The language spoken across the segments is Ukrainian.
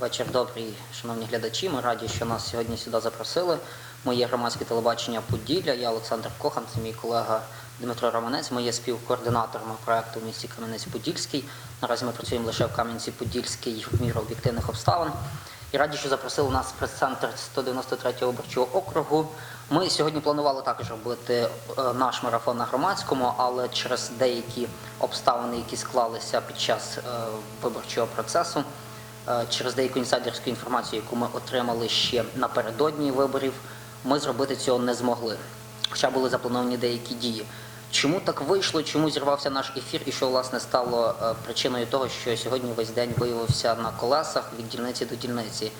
Вечір добрий, шановні глядачі. Ми раді, що нас сьогодні сюди запросили. Моє громадське телебачення Поділля. Я Олександр Кохан, це мій колега Дмитро Романець. Ми є співкоординаторами проекту в місті Кам'янець-Подільський. Наразі ми працюємо лише в Кам'янці-Подільський в міру об'єктивних обставин. І раді, що запросили нас в прес-центр 193-го виборчого округу. Ми сьогодні планували також робити е, наш марафон на громадському, але через деякі обставини, які склалися під час е, виборчого процесу, через деяку інсайдерську інформацію, яку ми отримали ще напередодні виборів, ми зробити цього не змогли. Хоча були заплановані деякі дії. Чому так вийшло? Чому зірвався наш ефір, і що власне стало е, причиною того, що сьогодні весь день виявився на колесах від дільниці до дільниці?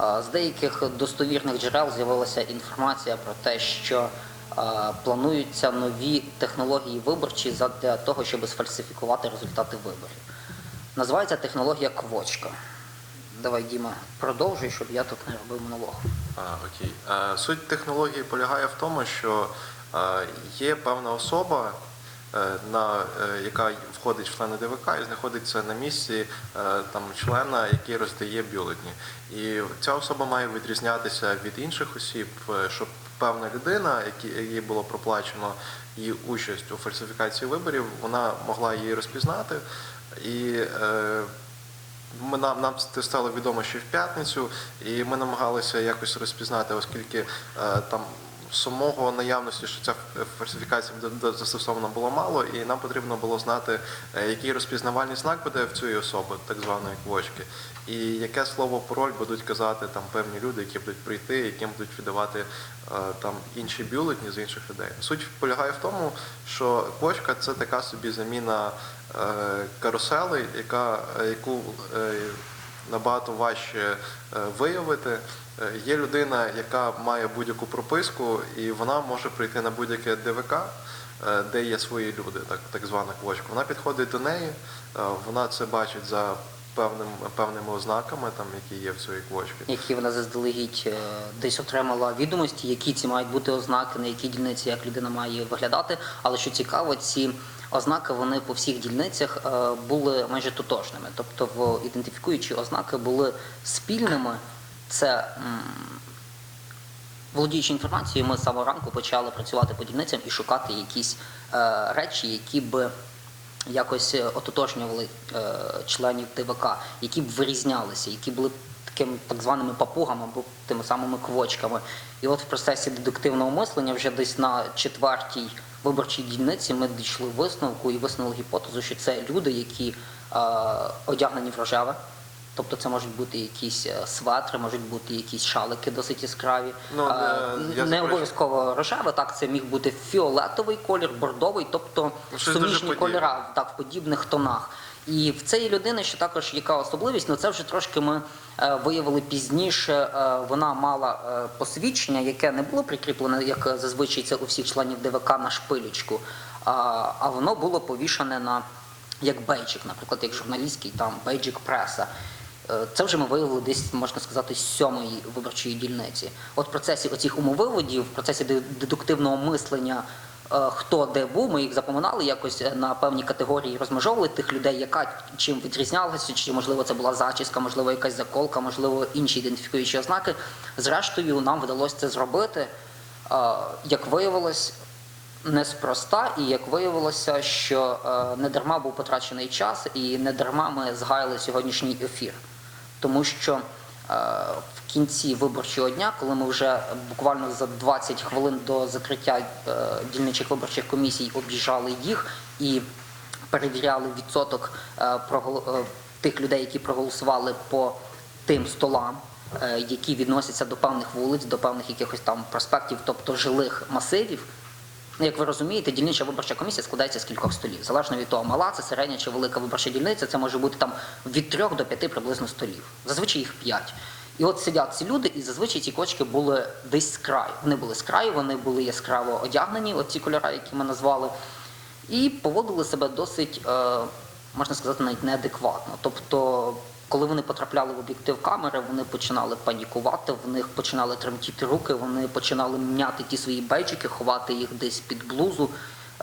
Е, З деяких достовірних джерел з'явилася інформація про те, що е, плануються нові технології виборчі для того, щоб сфальсифікувати результати виборів. Називається технологія квочка. Давай, Діма, продовжуй, щоб я тут не робив монолог. А, окей. Е, Суть технології полягає в тому, що е, є певна особа, е, на, е, яка входить в члени ДВК і знаходиться на місці е, там, члена, який роздає бюлетні. І ця особа має відрізнятися від інших осіб, щоб певна людина, якій було проплачено її участь у фальсифікації виборів, вона могла її розпізнати. І ми нам, нам це стало відомо ще в п'ятницю, і ми намагалися якось розпізнати, оскільки е, там самого наявності, що ця фальсифікація застосована було мало, і нам потрібно було знати, е, який розпізнавальний знак буде в цієї особи, так званої квочки, і яке слово пароль будуть казати там певні люди, які будуть прийти, яким будуть віддавати е, там інші бюлетні з інших людей. Суть полягає в тому, що квочка це така собі заміна карусели, яка, е, яку е, набагато важче е, виявити. Е, Є людина, яка має будь-яку прописку, і вона може прийти на будь-яке ДВК, е, де є свої люди, так, так звана квочка. Вона підходить до неї, е, вона це бачить за певним, певними ознаками, там, які є в своїй квочці. які вона заздалегідь е, десь отримала відомості, які ці мають бути ознаки, на якій дільниці як людина має виглядати. Але що цікаво, ці ознаки вони по всіх дільницях е, були майже тотожними. Тобто, в ідентифікуючі ознаки були спільними. Це володіючи інформацією, ми з самого ранку почали працювати по дільницям і шукати якісь е, речі, які б якось е, ототожнювали е, членів ТВК, які б вирізнялися, які були такими так званими папугами або тими самими квочками. І от в процесі дедуктивного мислення вже десь на четвертій виборчій дільниці ми дійшли висновку і висунули гіпотезу, що це люди, які е, одягнені в рожеве. Тобто це можуть бути якісь е, светри, можуть бути якісь шалики досить яскраві. Ну, Е, е, я не обов'язково рожеве, так це міг бути фіолетовий колір, бордовий, тобто Ну, щось суміжні кольора так, в подібних тонах. І в цієї людини ще також яка особливість, ну це вже трошки ми е, виявили пізніше. Е, вона мала е, посвідчення, яке не було прикріплене, як зазвичай це у всіх членів ДВК на шпилечку, а, воно було повішане на як бейджик, наприклад, як журналістський там бейджик преса. Це вже ми виявили десь, можна сказати, з сьомої виборчої дільниці. От в процесі оцих умовиводів, в процесі дедуктивного мислення, хто де був, ми їх запоминали якось е, на певні категорії, розмежовували тих людей, яка чим відрізнялася, чи можливо це була зачіска, можливо, якась заколка, можливо, інші ідентифікуючі ознаки. Зрештою, нам вдалося це зробити. Е, Як виявилось, неспроста, і як виявилося, що е, не дарма був потрачений час, і не дарма ми згаяли сьогоднішній ефір. Тому що е, в кінці виборчого дня, коли ми вже буквально за 20 хвилин до закриття е, дільничих виборчих комісій об'їжджали їх і перевіряли відсоток е, е, тих людей, які проголосували по тим столам, е, які відносяться до певних вулиць, до певних якихось там проспектів, тобто жилих масивів. Ну, як ви розумієте, дільнича виборча комісія складається з кількох столів. Залежно від того, мала це середня чи велика виборча дільниця, це може бути там від трьох до п'яти приблизно столів. Зазвичай їх п'ять. І от сидять ці люди, і зазвичай ці кочки були десь з краю. Вони були з краю, вони були яскраво одягнені, от ці кольори, які ми назвали, і поводили себе досить, е, можна сказати, навіть неадекватно. Тобто, коли вони потрапляли в об'єктив камери, вони починали панікувати, в них починали тремтіти руки, вони починали міняти ті свої бейджики, ховати їх десь під блузу.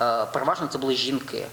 Е, переважно це були жінки.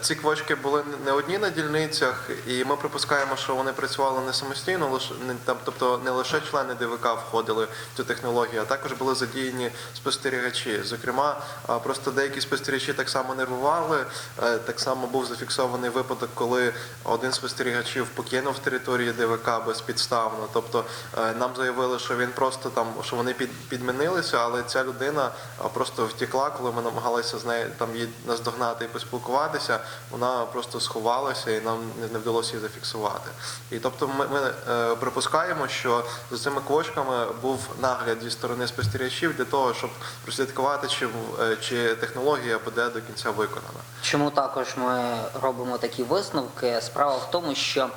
Ці квочки були не одні на дільницях, і ми припускаємо, що вони працювали не самостійно, лише там, тобто не лише члени ДВК входили в цю технологію, а також були задіяні спостерігачі. Зокрема, просто деякі спостерігачі так само нервували. Е, Так само був зафіксований випадок, коли один з спостерігачів покинув територію ДВК безпідставно. Тобто е, нам заявили, що він просто там, що вони під, підмінилися, але ця людина просто втекла, коли ми намагалися з нею там її наздогнати і поспілкуватися. Вона просто сховалася і нам не- вдалося її зафіксувати. І тобто ми, ми е, припускаємо, що за цими квочками був нагляд зі сторони спостерігачів для того, щоб прослідкувати, чи, е, чи технологія буде до кінця виконана. Чому також ми робимо такі висновки? Справа в тому, що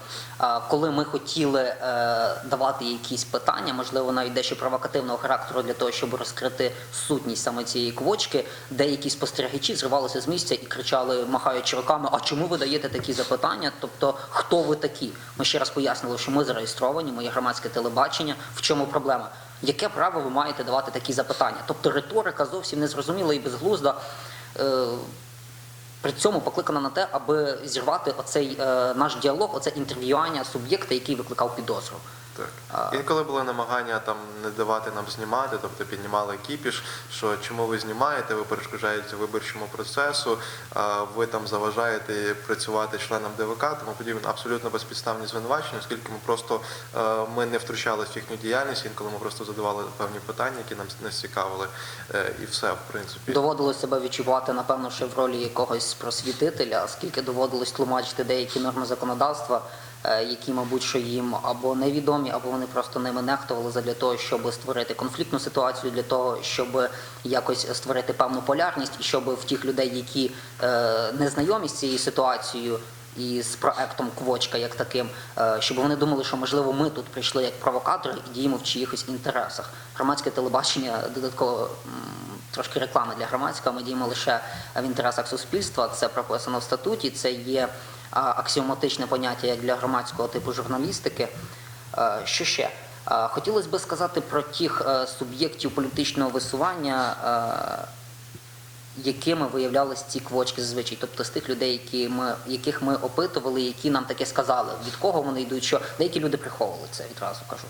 е, коли ми хотіли е, давати якісь питання, можливо, навіть дещо провокативного характеру для того, щоб розкрити сутність саме цієї квочки, деякі спостерігачі зривалися з місця і кричали, махаючи руками: А чому ви даєте такі запитання? Тобто, хто ви такі? Ми ще раз пояснили, що ми зареєстровані, ми є громадське телебачення. В чому проблема? Яке право ви маєте давати такі запитання? Тобто риторика зовсім незрозуміла і безглузда. При цьому покликана на те, аби зірвати оцей е, наш діалог, оце інтерв'ювання суб'єкта, який викликав підозру. Так. Інколи були намагання там не давати нам знімати, тобто піднімали кіпіш, що чому ви знімаєте, ви перешкоджаєте виборчому процесу, а, ви там заважаєте працювати членам ДВК, тому подібне абсолютно безпідставні звинувачення, оскільки ми просто е, ми не втручалися в їхню діяльність, інколи ми просто задавали певні питання, які нам нас цікавили, е, і все, в принципі. Доводилось себе відчувати, напевно, ще в ролі якогось просвітителя, оскільки доводилось тлумачити деякі норми законодавства, які, мабуть, що їм або невідомі, або вони просто ними нехтували задля того, щоб створити конфліктну ситуацію, для того, щоб якось створити певну полярність, і щоб в тих людей, які е, не знайомі з цією ситуацією. І з проектом Квочка як таким, е, щоб вони думали, що можливо ми тут прийшли як провокатори і діємо в чиїхось інтересах. Громадське телебачення додатково трошки реклами для громадського. Ми діємо лише в інтересах суспільства. Це прописано в статуті. Це є аксіоматичне поняття як для громадського типу журналістики. Е, Що ще? Е, Хотілося би сказати про тих е, суб'єктів політичного висування. якими виявлялись ці квочки зазвичай, тобто з тих людей, які ми, яких ми опитували, які нам таке сказали, від кого вони йдуть, що деякі люди приховували це відразу кажу.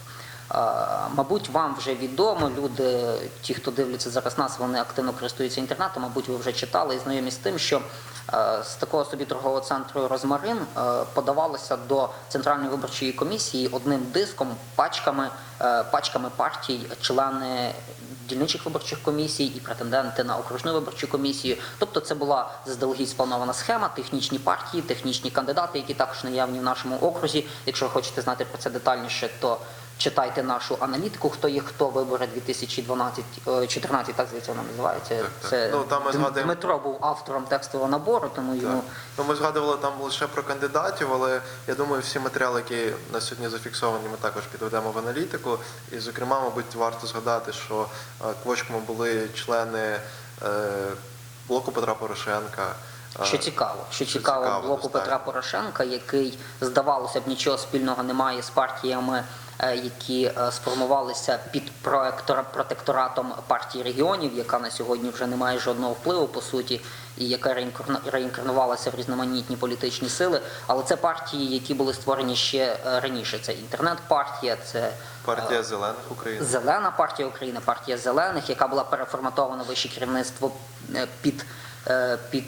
Мабуть, вам вже відомо, люди, ті, хто дивляться зараз нас, вони активно користуються інтернетом, мабуть, ви вже читали і знайомі з тим, що з такого собі торгового центру Розмарин е, подавалося до Центральної виборчої комісії одним диском, пачками, е, пачками партій, члени дільничих виборчих комісій і претенденти на окружну виборчу комісію. Тобто це була заздалегідь спланована схема, технічні партії, технічні кандидати, які також наявні в нашому окрузі. Якщо ви хочете знати про це детальніше, то читайте нашу аналітику, хто є хто вибори 2012 е, 14, так здається, вона називається. Так, так. Це Ну, там ми згадуємо- Дмитро був автором текстового набору, тому йому Ну, ми згадували там лише про кандидатів, але я думаю, всі матеріали, які на сьогодні зафіксовані, ми також підведемо в аналітику. І, зокрема, мабуть, варто згадати, що е, квочками були члени е, блоку Петра Порошенка. е, Що цікаво, що що цікаво, цікаво, блоку достатньо. Петра Порошенка, який здавалося б нічого спільного немає з партіями, е, які е, сформувалися під протекторатом партії регіонів, яка на сьогодні вже не має жодного впливу по суті, і яка реінкарнувалася в різноманітні політичні сили. Але це партії, які були створені ще е, раніше. Це інтернет-партія, це е, Партія зелених України. Зелена партія України, партія зелених, яка була переформатована вище керівництво е, під, е, під,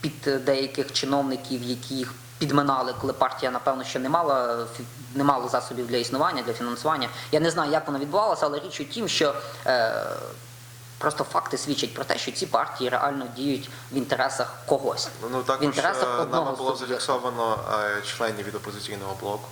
під деяких чиновників, які їх підминали, коли партія, напевно, ще не мала не мала засобів для існування, для фінансування. Я не знаю, як воно відбувалося, але річ у тім, що е, просто факти свідчать про те, що ці партії реально діють в інтересах когось. Ну в також інтересах е, одного нами було зафіксовано е, членів від опозиційного блоку,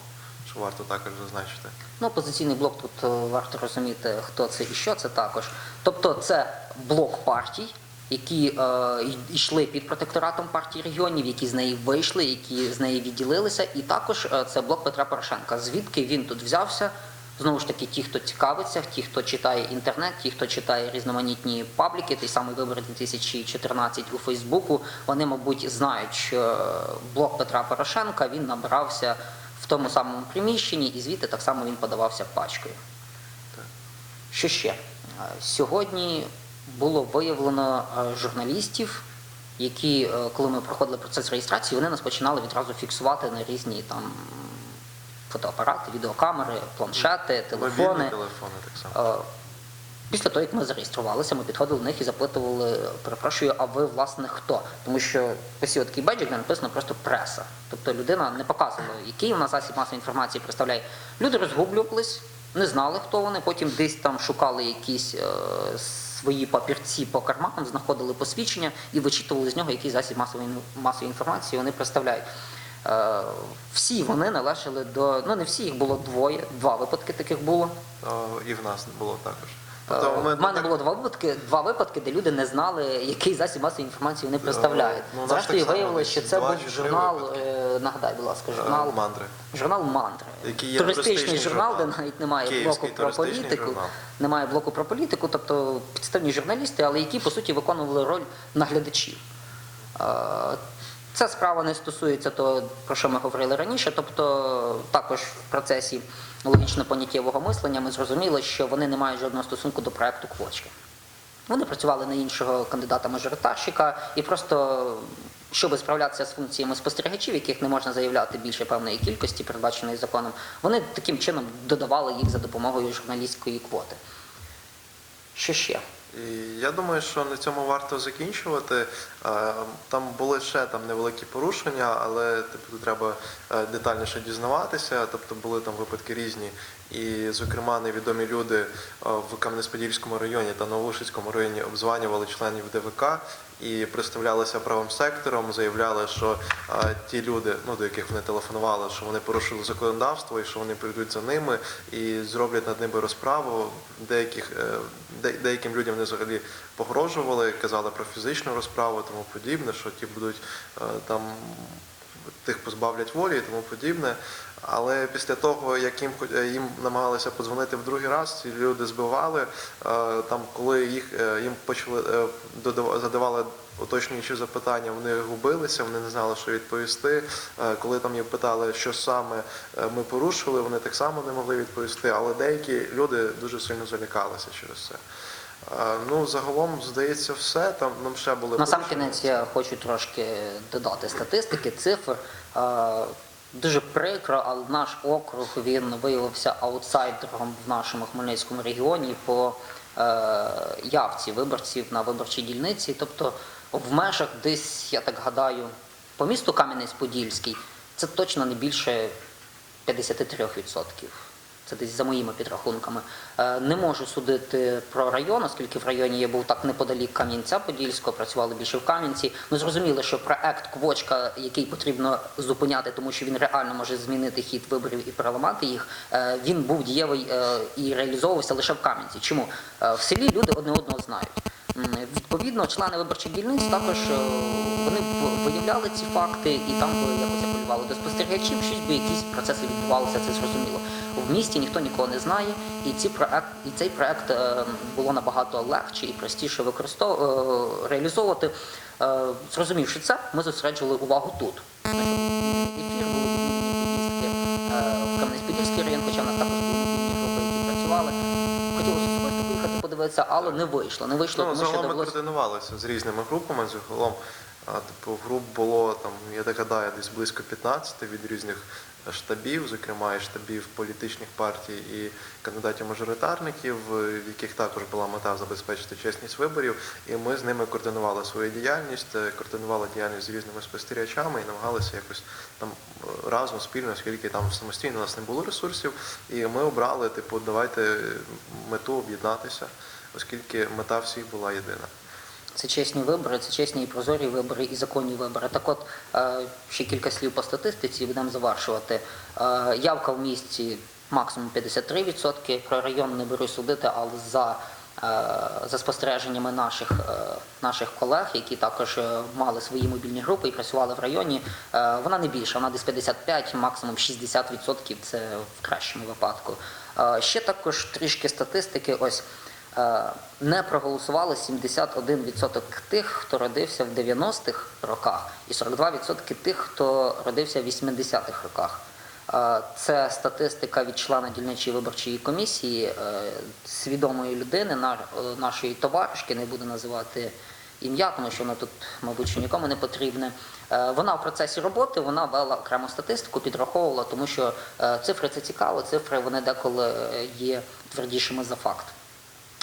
що варто також зазначити. Ну, опозиційний блок тут е, варто розуміти, хто це і що це також. Тобто, це блок партій, які е, йшли під протекторатом партії регіонів, які з неї вийшли, які з неї відділилися, і також е, це блок Петра Порошенка. Звідки він тут взявся? Знову ж таки, ті, хто цікавиться, ті, хто читає інтернет, ті, хто читає різноманітні пабліки, той самий вибір 2014 у Фейсбуку, вони, мабуть, знають, що блок Петра Порошенка він набирався в тому самому приміщенні, і звідти так само він подавався пачкою. Що ще? Е, Сьогодні було виявлено е, журналістів, які, е, коли ми проходили процес реєстрації, вони нас починали відразу фіксувати на різні там фотоапарати, відеокамери, планшети, телефони. телефони так само. Е, Після того, як ми зареєструвалися, ми підходили до них і запитували, перепрошую, а ви власне хто? Тому що ось є такий беджик, де написано просто преса. Тобто людина не показувала, який вона засіб масової інформації представляє. Люди розгублювались, не знали, хто вони, потім десь там шукали якісь е, свої папірці по карманам, знаходили посвідчення і вичитували з нього, який засіб масової, масової інформації вони представляють. Е, всі вони належали до, ну не всі, їх було двоє, два випадки таких було. О, і в нас було також. У Тобто ми Е, мене так- було два випадки, два випадки, де люди не знали, який засіб масової інформації вони представляють. ну, Зрештою, виявилося, що це був журнал, випадки. е, нагадай, будь ласка, е, журнал мандри. журнал Мантри. Який є туристичний журнал, журнал. де навіть немає Київський блоку про політику. журнал. Немає блоку про політику, тобто підставні журналісти, але які по суті виконували роль наглядачів. Е, Ця справа не стосується того, про що ми говорили раніше. Тобто, також в процесі логічно-поняттєвого мислення ми зрозуміли, що вони не мають жодного стосунку до проекту Квочки. Вони працювали на іншого кандидата-мажоритарщика і просто. Щоб справлятися з функціями спостерігачів, яких не можна заявляти більше певної кількості, передбаченої законом, вони таким чином додавали їх за допомогою журналістської квоти. Що ще? І я думаю, що на цьому варто закінчувати. Е, Там були ще там невеликі порушення, але типу треба е, детальніше дізнаватися. Тобто були там випадки різні. І, зокрема, невідомі люди е, в Кам'янець-Подільському районі та Новошицькому районі обзванювали членів ДВК і представлялися правим сектором, заявляли, що ті люди, ну до яких вони телефонували, що вони порушили законодавство і що вони прийдуть за ними і зроблять над ними розправу. Деяких е, де- деяким людям вони взагалі погрожували, казали про фізичну розправу, тому подібне, що ті будуть е, там тих позбавлять волі і тому подібне. Але після того, як їм е, їм намагалися подзвонити в другий раз, ці люди збивали. Е, Там, коли їх е, їм почали задавали уточнюючі запитання, вони губилися, вони не знали, що відповісти. Коли там їх питали, що саме ми порушили, вони так само не могли відповісти. Але деякі люди дуже сильно залякалися через це. Ну, загалом, здається, все. Там нам ще були На сам кінець я хочу трошки додати статистики, цифр. Дуже прикро, але наш округ він виявився аутсайдером в нашому Хмельницькому регіоні по е, явці виборців на виборчій дільниці. Тобто в межах десь, я так гадаю, по місту Кам'янець-Подільський це точно не більше 53%. Це десь за моїми підрахунками. Е, Не можу судити про район, оскільки в районі я був так неподалік Кам'янця-Подільського, працювали більше в Кам'янці. Ми зрозуміли, що проект Квочка, який потрібно зупиняти, тому що він реально може змінити хід виборів і переламати їх, е, він був дієвий е, і реалізовувався лише в Кам'янці. Чому? В селі люди одне одного знають. Відповідно, члени виборчих дільниць також вони виявляли ці факти і там якось апелювали до спостерігачів, щось би якісь процеси відбувалися, це зрозуміло. В місті ніхто нікого не знає, і ці проект, і цей проект е, було набагато легше і простіше використовувати реалізовувати. Е, Зрозумівши це, ми зосереджували увагу тут. Ефір були поїздки е, в Кам'янець-Подільський район, хоча в нас також були групи, які працювали. Хотілося особисто поїхати подивитися, але не вийшло. Не вийшло, Ну, тому що загалом ми координувалися з різними групами. Загалом, а, типу, груп було там, я так гадаю, десь близько 15 від різних штабів, зокрема і штабів політичних партій і кандидатів-мажоритарників, в яких також була мета забезпечити чесність виборів. І ми з ними координували свою діяльність, е, координували діяльність з різними спостерігачами і намагалися якось там е, разом спільно, оскільки там самостійно у нас не було ресурсів. І ми обрали, типу, давайте мету об'єднатися, оскільки мета всіх була єдина. Це чесні вибори, це чесні і прозорі вибори, і законні вибори. Так от, е, ще кілька слів по статистиці, будемо завершувати. Е, Явка в місті максимум 53%, про район не беру судити, але за, е, за спостереженнями наших, наших колег, які також мали свої мобільні групи і працювали в районі, вона не більша, вона десь 55, максимум 60%, це в кращому випадку. Ще також трішки статистики. Ось не проголосували 71% тих, хто родився в 90-х роках, і 42% тих, хто родився в 80-х роках. Е, Це статистика від члена дільничої виборчої комісії, е, свідомої людини, на- е, нашої товаришки, не буду називати ім'я, тому що воно тут, мабуть, що нікому не потрібне. Е, Вона в процесі роботи вона вела окрему статистику, підраховувала, тому що е, цифри це цікаво, цифри вони деколи е, є твердішими за факт.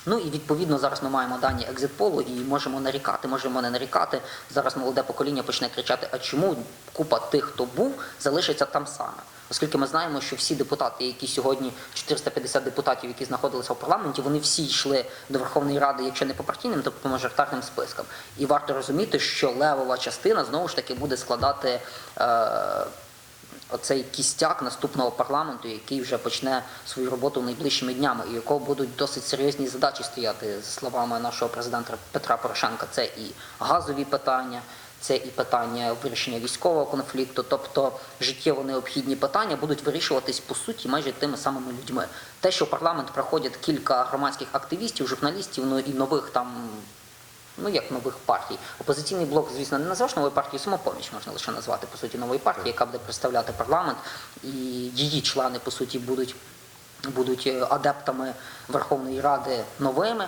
Ну і відповідно зараз ми маємо дані екзитполу і можемо нарікати, можемо не нарікати. Зараз молоде покоління почне кричати: а чому купа тих, хто був, залишиться там саме? Оскільки ми знаємо, що всі депутати, які сьогодні 450 депутатів, які знаходилися в парламенті, вони всі йшли до Верховної Ради, якщо не по партійним, то по мажоритарним спискам. І варто розуміти, що левова частина знову ж таки буде складати. Е- оцей кістяк наступного парламенту, який вже почне свою роботу найближчими днями, і якого будуть досить серйозні задачі стояти, за словами нашого президента Петра Порошенка. Це і газові питання, це і питання вирішення військового конфлікту, тобто життєво необхідні питання будуть вирішуватись по суті майже тими самими людьми. Те, що в парламент проходять кілька громадських активістів, журналістів, ну і нових там ну як нових партій. Опозиційний блок, звісно, не назвеш новою партією, самопоміч можна лише назвати по суті новою партією, яка буде представляти парламент, і її члени по суті будуть, будуть е, адептами Верховної Ради новими,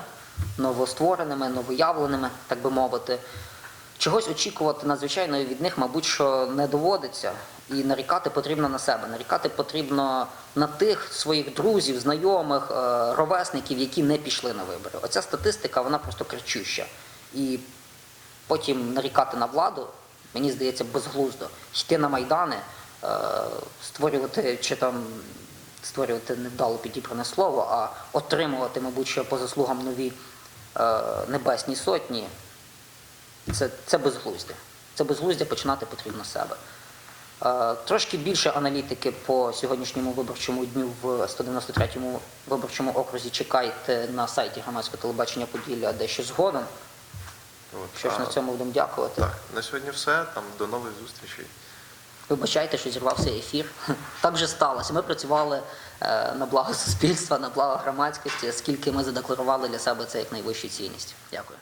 новоствореними, новоявленими, так би мовити. Чогось очікувати надзвичайно від них, мабуть, що не доводиться. І нарікати потрібно на себе. Нарікати потрібно на тих своїх друзів, знайомих, е, ровесників, які не пішли на вибори. Оця статистика, вона просто кричуща. І потім нарікати на владу, мені здається, безглуздо. Йти на майдани, е, створювати чи там створювати невдало підібране слово, а отримувати, мабуть, що по заслугам нові е, небесні сотні. Це, це безглуздя. Це безглуздя починати потрібно з себе. Е, Трошки більше аналітики по сьогоднішньому виборчому дню в 193-му виборчому окрузі чекайте на сайті громадського телебачення Поділля дещо згодом. От, Що ж а, на цьому будемо дякувати. Так, на сьогодні все. Там до нових зустрічей. Вибачайте, що зірвався ефір. Так вже сталося. Ми працювали е, на благо суспільства, на благо громадськості, оскільки ми задекларували для себе це як найвищу цінність. Дякую.